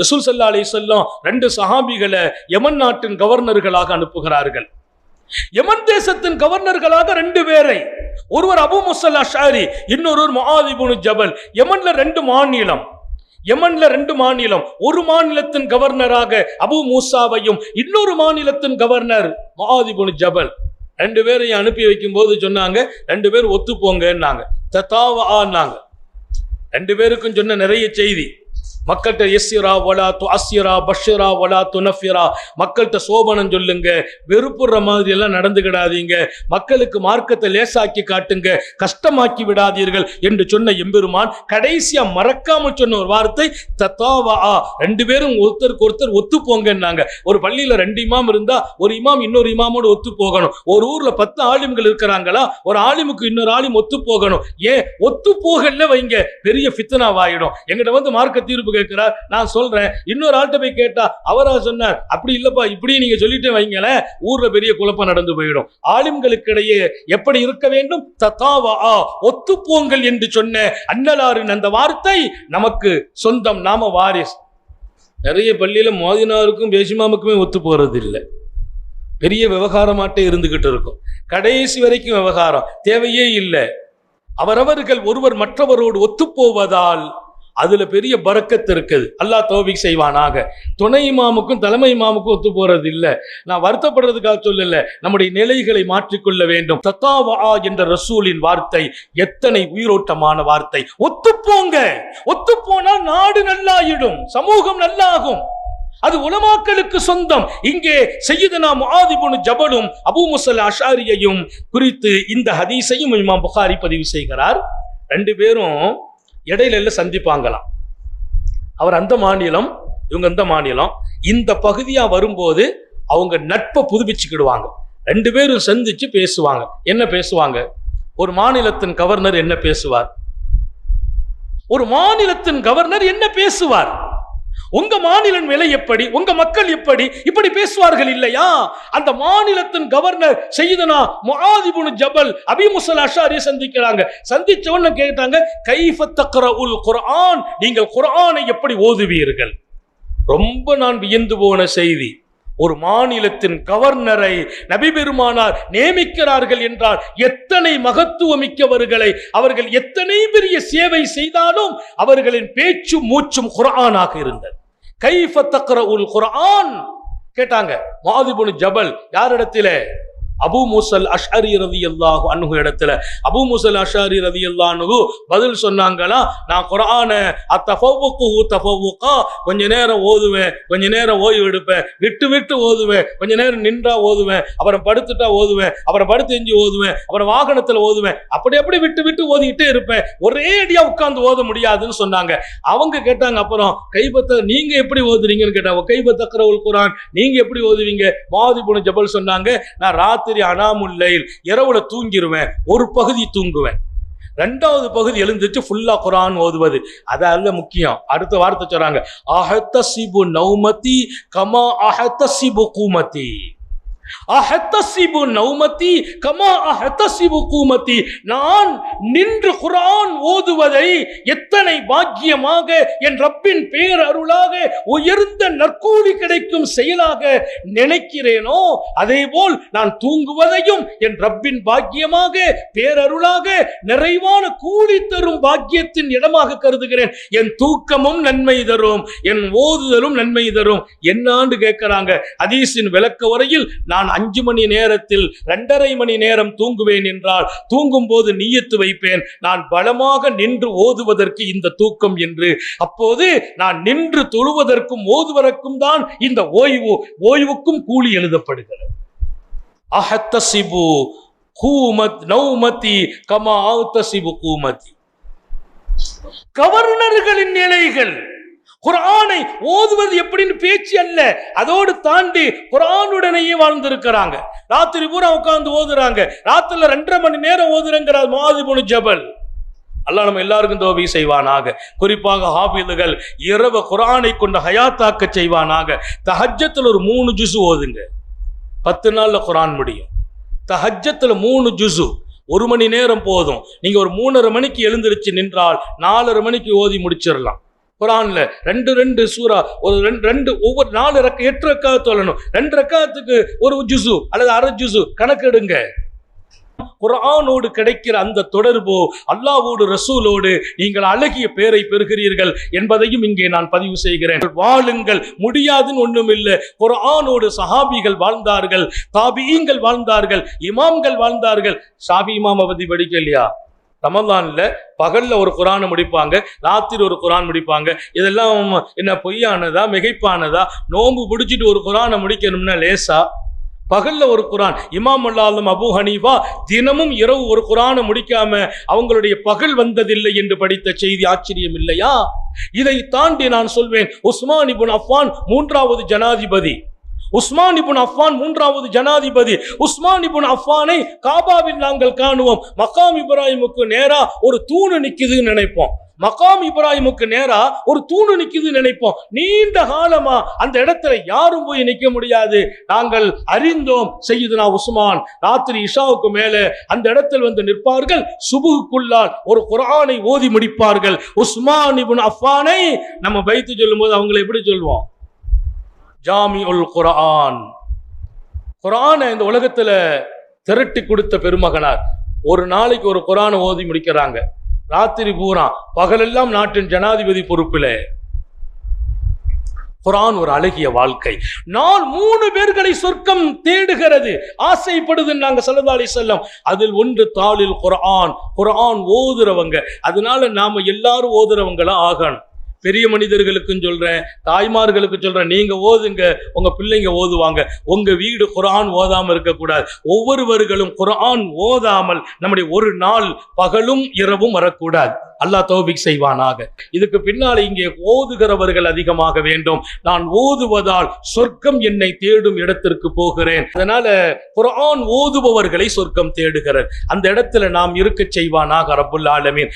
ரசூல் சல்லா அலி சொல்லம் ரெண்டு சஹாபிகளை யமன் நாட்டின் கவர்னர்களாக அனுப்புகிறார்கள். யமன் தேசத்தின் கவர்னர்களாக ரெண்டு பேரை. ஒருவர் அபு முசல் அஷாரி இன்னொருவர் மகாதிபுனு ஜபல். யமன்ல ரெண்டு மாநிலம். யமன்ல ரெண்டு மாநிலம். ஒரு மாநிலத்தின் கவர்னராக அபு மூசாவையும் இன்னொரு மாநிலத்தின் கவர்னர் மகாதிபுனு ஜபல். ரெண்டு பேரையும் அனுப்பி வைக்கும் போது சொன்னாங்க ரெண்டு பேர் ஒத்து போங்கன்னாங்க தத்தாவான்னாங்க ரெண்டு பேருக்கும் சொன்ன நிறைய செய்தி. மக்கள்கிட்ட எஸ்யரா வலா து அஸ்யரா பஷ்யரா வலா துனஃபியரா மக்கள்கிட்ட சோபனம் சொல்லுங்க. வெறுப்புற மாதிரி எல்லாம் நடந்துக்கிடாதீங்க மக்களுக்கு மார்க்கத்தை லேசாக்கி காட்டுங்க. கஷ்டமாக்கி விடாதீர்கள் என்று சொன்ன எம்பெருமான் கடைசியா மறக்காம சொன்ன ஒரு வார்த்தை தத்தாவா ரெண்டு பேரும் ஒருத்தருக்கு ஒருத்தர் ஒத்து போங்கன்னாங்க. ஒரு பள்ளியில ரெண்டு இமாம் இருந்தா ஒரு இமாம் இன்னொரு இமாமோடு ஒத்து போகணும். ஒரு ஊர்ல பத்து ஆலிம்கள் இருக்கிறாங்களா ஒரு ஆலிமுக்கு இன்னொரு ஆலிம் ஒத்து போகணும். ஏன்? ஒத்து போகல வைங்க. பெரிய ஃபித்தனாவாயிடும் எங்கிட்ட வந்து மார்க்க தீர்ப்பு கேட்கிறார் நான் சொல்றேன். இன்னொரு ஆள்கிட்ட போய் கேட்டா அவரா சொன்னார் அப்படி இல்லப்பா இப்படி நீங்க சொல்லிட்டு வைங்களேன் ஊர்ல பெரிய குழப்பம் நடந்து போயிடும். ஆலிம்களுக்கிடையே எப்படி இருக்க வேண்டும்? தத்தாவா ஒத்துப்போங்கள் என்று சொன்ன அன்னலாரின் அந்த வார்த்தை நமக்கு சொந்தம். நாம வாரிஸ். நிறைய பள்ளியில மோதினாருக்கும் பேசிமாமுக்குமே ஒத்து போறது இல்லை பெரிய விவகாரமாட்டே இருந்துகிட்டு இருக்கும். கடைசி வரைக்கும் விவகாரம். தேவையே இல்லை. அவரவர்கள் ஒருவர் மற்றவரோடு ஒத்துப்போவதால் அதுல பெரிய பறக்கத்து இருக்குது. அல்லாஹ் தோபிக் செய்வானாக. துணை இமாமுக்கும் தலைமை இமாமுக்கும் ஒத்து போறது இல்லை நான் வருத்தப்படுறதுக்காக சொல்லல. நம்முடைய நிலைகளை மாற்றிக்கொள்ள வேண்டும். தத்தாவா என்ற ரசூலின் வார்த்தை எத்தனை உயிரோட்டமான வார்த்தை. ஒத்துப்போங்க ஒத்துப்போனால் நாடு நல்லாயிடும். சமூகம் நல்லாகும். அது உலமாக்களுக்கு சொந்தம். இங்கே செய்யுதனா முஆதிபுன் ஜபலும் அபூ முசல் அஷாரியையும் குறித்து இந்த ஹதீஸையும் இமாம் புகாரி பதிவு செய்கிறார். ரெண்டு பேரும் இடையில எல்லாம் சந்திப்பாங்களாம். அவர் அந்த மாநிலம் இவங்க இந்த மாநிலம் இந்த பகுதியா வரும்போது அவங்க நட்பை புதுப்பிச்சுக்கிடுவாங்க. ரெண்டு பேரும் சந்திச்சு பேசுவாங்க. என்ன பேசுவாங்க? ஒரு மாநிலத்தின் கவர்னர் என்ன பேசுவார்? ஒரு மாநிலத்தின் கவர்னர் என்ன பேசுவார்? உங்க மாநிலம் விலை எப்படி? உங்க மக்கள் எப்படி? இப்படி பேசுவார்கள் இல்லையா? அந்த மாநிலத்தின் கவர்னர் செய்தனா முஆதிபுன் ஜபல் அபி முசல் அஷாரி சந்திக்கிறாங்க. சந்திச்ச கேட்டாங்க கைஃபத்தக்கர உல் குர்ஆன்? நீங்கள் குர்ஆனை எப்படி ஓதுவீர்கள்? ரொம்ப நான் வியந்து போன செய்தி. ஒரு மாநிலத்தின் கவர்னரை நபி பெருமானார் நியமிக்கிறார்கள் என்றால் எத்தனை மகத்துவமிக்கவர்களை அவர்கள் எத்தனை பெரிய சேவை செய்தாலும் அவர்களின் பேச்சு மூச்சும் குரானாக இருந்தது. கைஃப தக்ரஉல் குரான் கேட்டாங்க. மாதிபுனு ஜபல் யாரிடத்திலே? அபு முசல் அஷ்அரி ரதி அல்லாஹு அன்ஹு இடத்துல. அபு முசல் அஷாரி ரதி அல்லாஹு பதில் சொன்னாங்களா? நான் குரான அத்தஃபவுக்கு தஃபவுக்கா கொஞ்ச நேரம் ஓதுவேன் கொஞ்ச நேரம் ஓய்வு எடுப்பேன் விட்டு விட்டு ஓதுவேன் கொஞ்ச நேரம் நின்றா ஓதுவேன் அப்புறம் படுத்துட்டா ஓதுவேன் அப்புறம் படுத்து எஞ்சி ஓதுவேன் அப்புறம் வாகனத்தில் ஓதுவேன் அப்படி அப்படி விட்டு விட்டு ஓதிக்கிட்டே இருப்பேன். ஒரே அடியா உட்கார்ந்து ஓத முடியாதுன்னு சொன்னாங்க. அவங்க கேட்டாங்க அப்புறம் கைபத்த நீங்க எப்படி ஓதுறீங்கன்னு கேட்டாங்க. கைபத்தக்கிற உல் குரான் நீங்க எப்படி ஓதுவீங்க? மாதிபுன ஜபல் சொன்னாங்க. நான் ராத்திரி ராத்திரி அனாமுல்லைல் இரவுல தூங்கிடுவேன் ஒரு பகுதி தூங்குவேன். ரெண்டாவது பகுதி எழுந்துச்சு ஃபுல்லா குரான் ஓதுவது. அதல்ல முக்கியம். அடுத்த வார்த்தை சொல்றாங்க அஹத்தசிபு நௌமதி கமா அஹத்தசிபு கூமதி. அஹத்தசிபு நௌமதி கமா அஹத்தசிபு கூமதி. நான் நின்று குரான் ஓதுவதை எத்தனை பாக்கியமாக என் ரப்பின் பேர் அருளாக உயர்ந்த நற்கூலி கிடைக்கும் செயலாக நினைக்கிறேனோ அதே போல் நான் தூங்குவதையும் என் ரப்பின் பாக்கியமாக பேரருளாக நிறைவான கூலி தரும் பாக்கியத்தின் இடமாக கருதுகிறேன். என் தூக்கமும் நன்மை தரும் என் ஓதுதலும் நன்மை தரும். என்னான்னு கேட்கிறாங்க? ஹதீஸின் விளக்க வரையில் நான் அஞ்சு மணி நேரத்தில் இரண்டரை மணி நேரம் தூங்குவேன் என்றால் தூங்கும் போது நீயத்து வைப்பேன். நான் பலமாக நின்று ஓதுவதற்கு இந்த தூக்கம் என்று. அப்போது நான் நின்று தொழுவதற்கும் ஓதுவதற்கும் தான் இந்த ஓய்வு ஓய்வுக்கும் கூலி எழுதப்படுகிறது. அஹத்தசிபு கூமத் நௌமதி கமா ஆத்தசிபு கூமதி. கவர்னர்களின் நிலைகள். குரானை ஓதுவது எப்படின்னு பேச்சு அல்ல. அதோடு தாண்டி குரானுடனேயே வாழ்ந்திருக்கிறாங்க. ராத்திரி பூரா உட்கார்ந்து ஓதுறாங்க. ராத்திரில ரெண்டரை மணி நேரம் ஓதுறங்கிறார் மாதிபுனு ஜபல். அல்லாஹ் நம்ம எல்லாருக்கும் தோவி செய்வானாக. குறிப்பாக ஹாபிதுகள் இரவு குரானை கொண்டு ஹயாத்தாக்க செய்வானாக. தஹஜத்தில் ஒரு மூணு ஜுசு ஓதுங்க. பத்து நாளில் குரான் முடியும். தஹஜத்தில் மூணு ஜுசு ஒரு மணி நேரம் போதும். நீங்கள் ஒரு மூணரை மணிக்கு எழுந்திருச்சு நின்றால் நாலரை மணிக்கு ஓதி முடிச்சிடலாம். குரான்ல ரெண்டு ரெண்டு சூரா ஒரு ரெண்டு ரெண்டு ஒவ்வொரு நாலு ரக்க எட்டு ரக்காத்து சொல்லணும் ரெண்டு ரக்காத்துக்கு ஒரு ஜுசு அல்லது அரை ஜுசு கணக்கெடுங்க. குரானோடு கிடைக்கிற அந்த தொடர்போ அல்லாவோடு ரசூலோடு நீங்கள் அழகிய பேரை பெறுகிறீர்கள் என்பதையும் இங்கே நான் பதிவு செய்கிறேன். வாழுங்கள் முடியாதுன்னு ஒன்றும் இல்லை குரானோடு சஹாபிகள் வாழ்ந்தார்கள் தாபியங்கள் வாழ்ந்தார்கள் இமாம்கள் வாழ்ந்தார்கள். ஷாபி அவதி படிக்க இல்லையா ரமலான்ல பகல்ல ஒரு குரானை முடிப்பாங்க ராத்திரி ஒரு குரான் முடிப்பாங்க. இதெல்லாம் என்ன பொய்யானதா மிகைப்பானதா? நோன்பு பிடிச்சிட்டு ஒரு குரானை முடிக்கணும்னா லேசா? பகல்ல ஒரு குரான் இமாம் அல்லாலும் அபு ஹனீஃபா தினமும் இரவு ஒரு குரானை முடிக்காம அவங்களுடைய பகல் வந்ததில்லை என்று படித்த செய்தி ஆச்சரியம் இல்லையா? இதை தாண்டி நான் சொல்வேன் உஸ்மான் இபுன் அஃபான் மூன்றாவது ஜனாதிபதி உஸ்மான் இபுன் அஃபான் மூன்றாவது ஜனாதிபதி. உஸ்மான் இபுன் அஃபானை காபாவில் நாங்கள் காணுவோம். மகாம் இப்ராஹிமுக்கு நேரா ஒரு தூணு நிக்குதுன்னு நினைப்போம். மகாம் இப்ராஹிமுக்கு நேரா ஒரு தூணு நிக்குதுன்னு நினைப்போம். நீண்ட காலமா அந்த இடத்துல யாரும் போய் நிக்க முடியாது. நாங்கள் அறிந்தோம் செய்யுதுனா உஸ்மான். ராத்திரி இஷாவுக்கு மேல அந்த இடத்தில் வந்து நிற்பார்கள். சுபுக்குள்ளால் ஒரு குரானை ஓதி முடிப்பார்கள். உஸ்மான் இபுன் அஃபானை நம்ம பைத்து சொல்லும்போது அவங்களை எப்படி சொல்லுவோம் ஜாமி உல் குரான் குரானை இந்த உலகத்தில் திரட்டி கொடுத்த பெருமகனார். ஒரு நாளைக்கு ஒரு குரானை ஓதி முடிக்கிறாங்க. ராத்திரி பூரா பகலெல்லாம் நாட்டின் ஜனாதிபதி பொறுப்பில். குரான் ஒரு அழகிய வாழ்க்கை. நான் மூணு பேர்களை சொர்க்கம் தேடுகிறது. ஆசைப்படுது நாங்க சல்லா செல்லம் அதில் ஒன்று தாளில் குரான் குரான் ஓதுறவங்க. அதனால நாம எல்லாரும் ஓதுறவங்களா ஆகணும். பெரிய மனிதர்களுக்கும் சொல்கிறேன் தாய்மார்களுக்கு சொல்கிறேன் நீங்கள் ஓதுங்க உங்கள் பிள்ளைங்க ஓதுவாங்க. உங்கள் வீடு குரான் ஓதாமல் இருக்கக்கூடாது. ஒவ்வொருவர்களும் குரான் ஓதாமல் நம்முடைய ஒரு நாள் பகலும் இரவும் வரக்கூடாது. அல்லாஹ் தோபிக் செய்வானாக. இதுக்கு பின்னால் இங்கே ஓதுகிறவர்கள் அதிகமாக வேண்டும். நான் ஓதுவதால் சொர்க்கம் என்னை தேடும் இடத்திற்கு போகிறேன். அதனால குரான் ஓதுபவர்களை சொர்க்கம் தேடுகிறார் அந்த இடத்துல நாம் இருக்க செய்வானாக ரப்புல் ஆலமீன்.